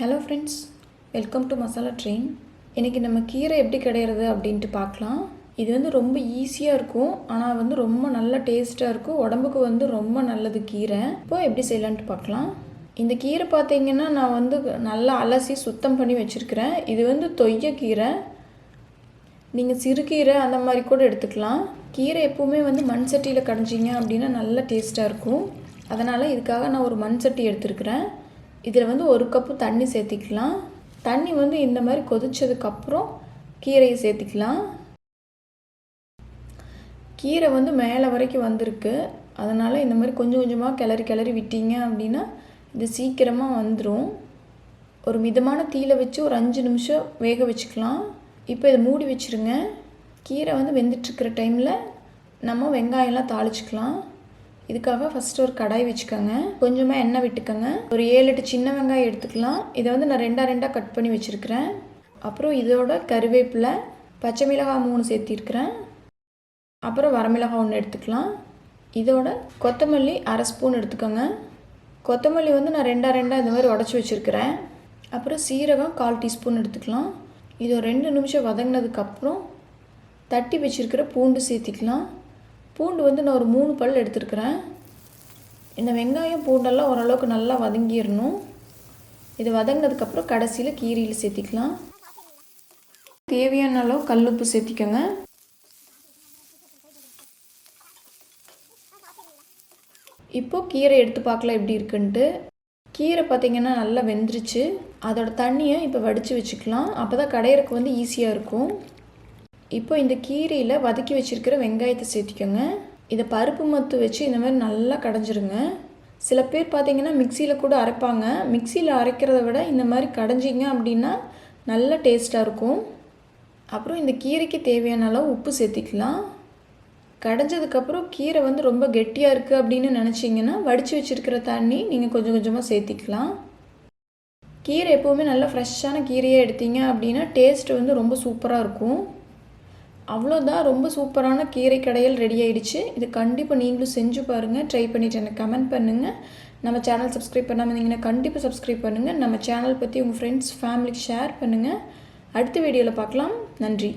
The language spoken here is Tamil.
Hello friends welcome to Masala Train இன்றைக்கி நம்ம கீரை எப்படி கிடையிறது அப்படின்ட்டு பார்க்கலாம். இது வந்து ரொம்ப ஈஸியாக இருக்கும். ஆனால் வந்து ரொம்ப நல்ல டேஸ்ட்டாக இருக்கும். உடம்புக்கு வந்து ரொம்ப நல்லது கீரை. இப்போ எப்படி செய்யலான்ட்டு பார்க்கலாம். இந்த கீரை பார்த்தீங்கன்னா நான் வந்து நல்லா அலசி சுத்தம் பண்ணி வச்சுருக்கிறேன். இது வந்து தொய்ய கீரை. நீங்கள் சிறுகீரை அந்த மாதிரி கூட எடுத்துக்கலாம். கீரை எப்போவுமே வந்து மண் சட்டியில் கடைஞ்சிங்க அப்படின்னா நல்ல டேஸ்ட்டாக இருக்கும். அதனால் இதுக்காக நான் ஒரு மண் சட்டி எடுத்துருக்கிறேன். இதில் வந்து ஒரு கப்பு தண்ணி சேர்த்திக்கலாம். தண்ணி வந்து இந்த மாதிரி கொதிச்சதுக்கப்புறம் கீரையை சேர்த்திக்கலாம். கீரை வந்து மேலே வரைக்கும் வந்திருக்கு. அதனால் இந்த மாதிரி கொஞ்சம் கொஞ்சமாக கிளறி கிளறி விட்டீங்க அப்படின்னா இது சீக்கிரமாக வந்துடும் ஒரு மிதமான தீயில வச்சு ஒரு அஞ்சு நிமிஷம் வேக வச்சுக்கலாம். இப்போ இதை மூடி வச்சுருங்க. கீரை வந்து வெந்துட்டுருக்கிற டைமில் நம்ம வெங்காயம்லாம் தாளிச்சுக்கலாம். இதுக்காக ஃபஸ்ட்டு ஒரு கடாய் வச்சுக்கோங்க. கொஞ்சமாக எண்ணெய் விட்டுக்கோங்க. ஒரு ஏழு எட்டு சின்ன வெங்காயம் எடுத்துக்கலாம். இதை வந்து நான் ரெண்டாக ரெண்டாக கட் பண்ணி வச்சுருக்கிறேன். அப்புறம் இதோட கருவேப்பிலை பச்சை மிளகாய் மூணு சேர்த்திருக்கிறேன். அப்புறம் வரமிளகாய் ஒன்று எடுத்துக்கலாம். இதோட கொத்தமல்லி அரை ஸ்பூன் எடுத்துக்கோங்க. கொத்தமல்லி வந்து நான் ரெண்டாக ரெண்டாக இந்த மாதிரி உடச்சி வச்சுருக்கிறேன். அப்புறம் சீரகம் கால் டீஸ்பூன் எடுத்துக்கலாம். இது ஒரு ரெண்டு நிமிஷம் வதங்கினதுக்கப்புறம் தட்டி வச்சுருக்கிற பூண்டு சேர்த்திக்கலாம். பூண்டு வந்து நான் ஒரு மூணு பல் எடுத்துருக்குறேன். இந்த வெங்காயம் பூண்டெல்லாம் ஓரளவுக்கு நல்லா வதங்கிடணும். இது வதங்கினதுக்கப்புறம் கடைசியில் கீரியில் சேர்த்திக்கலாம். தேவையான அளவு கல்லுப்பு சேர்த்திக்கோங்க. இப்போது கீரை எடுத்து பார்க்கலாம் எப்படி இருக்குன்ட்டு. கீரை பார்த்திங்கன்னா நல்லா வெந்துருச்சு. அதோட தண்ணியை இப்போ வடித்து வச்சுக்கலாம். அப்போ தான் கடையிறக்கு வந்து ஈஸியாக இருக்கும். இப்போ இந்த கீரையில் வதக்கி வச்சுருக்கிற வெங்காயத்தை சேர்த்திக்கோங்க. இதை பருப்பு மத்து வச்சு இந்த மாதிரி நல்லா கடைஞ்சிருங்க. சில பேர் பார்த்தீங்கன்னா மிக்சியில் கூட அரைப்பாங்க. மிக்சியில் அரைக்கிறத விட இந்த மாதிரி கடைஞ்சிங்க அப்படின்னா நல்ல டேஸ்ட்டாக இருக்கும். அப்புறம் இந்த கீரைக்கு தேவையான அளவு உப்பு சேர்த்திக்கலாம். கடைஞ்சதுக்கப்புறம் கீரை வந்து ரொம்ப கெட்டியாக இருக்குது அப்படின்னு நினச்சிங்கன்னா வடித்து வச்சுருக்கிற தண்ணி நீங்கள் கொஞ்சம் கொஞ்சமாக சேர்த்திக்கலாம். கீரை எப்போவுமே நல்லா ஃப்ரெஷ்ஷான கீரையாக எடுத்தீங்க அப்படின்னா டேஸ்ட் வந்து ரொம்ப சூப்பராக இருக்கும். அவ்வளோதான். ரொம்ப சூப்பரான கீரை கடையில் ரெடி ஆகிடுச்சு இது கண்டிப்பாக நீங்களும் செஞ்சு பாருங்கள் ட்ரை பண்ணிவிட்டு எனக்கு கமெண்ட் பண்ணுங்கள் நம்ம சேனல் சப்ஸ்கிரைப் பண்ணாமல் இருந்தீங்கன்னா கண்டிப்பாக சப்ஸ்கிரைப் பண்ணுங்கள் நம்ம சேனல் பற்றி உங்கள் ஃப்ரெண்ட்ஸ் ஃபேமிலிக்கு ஷேர் பண்ணுங்கள் அடுத்த வீடியோவில் பார்க்கலாம். நன்றி.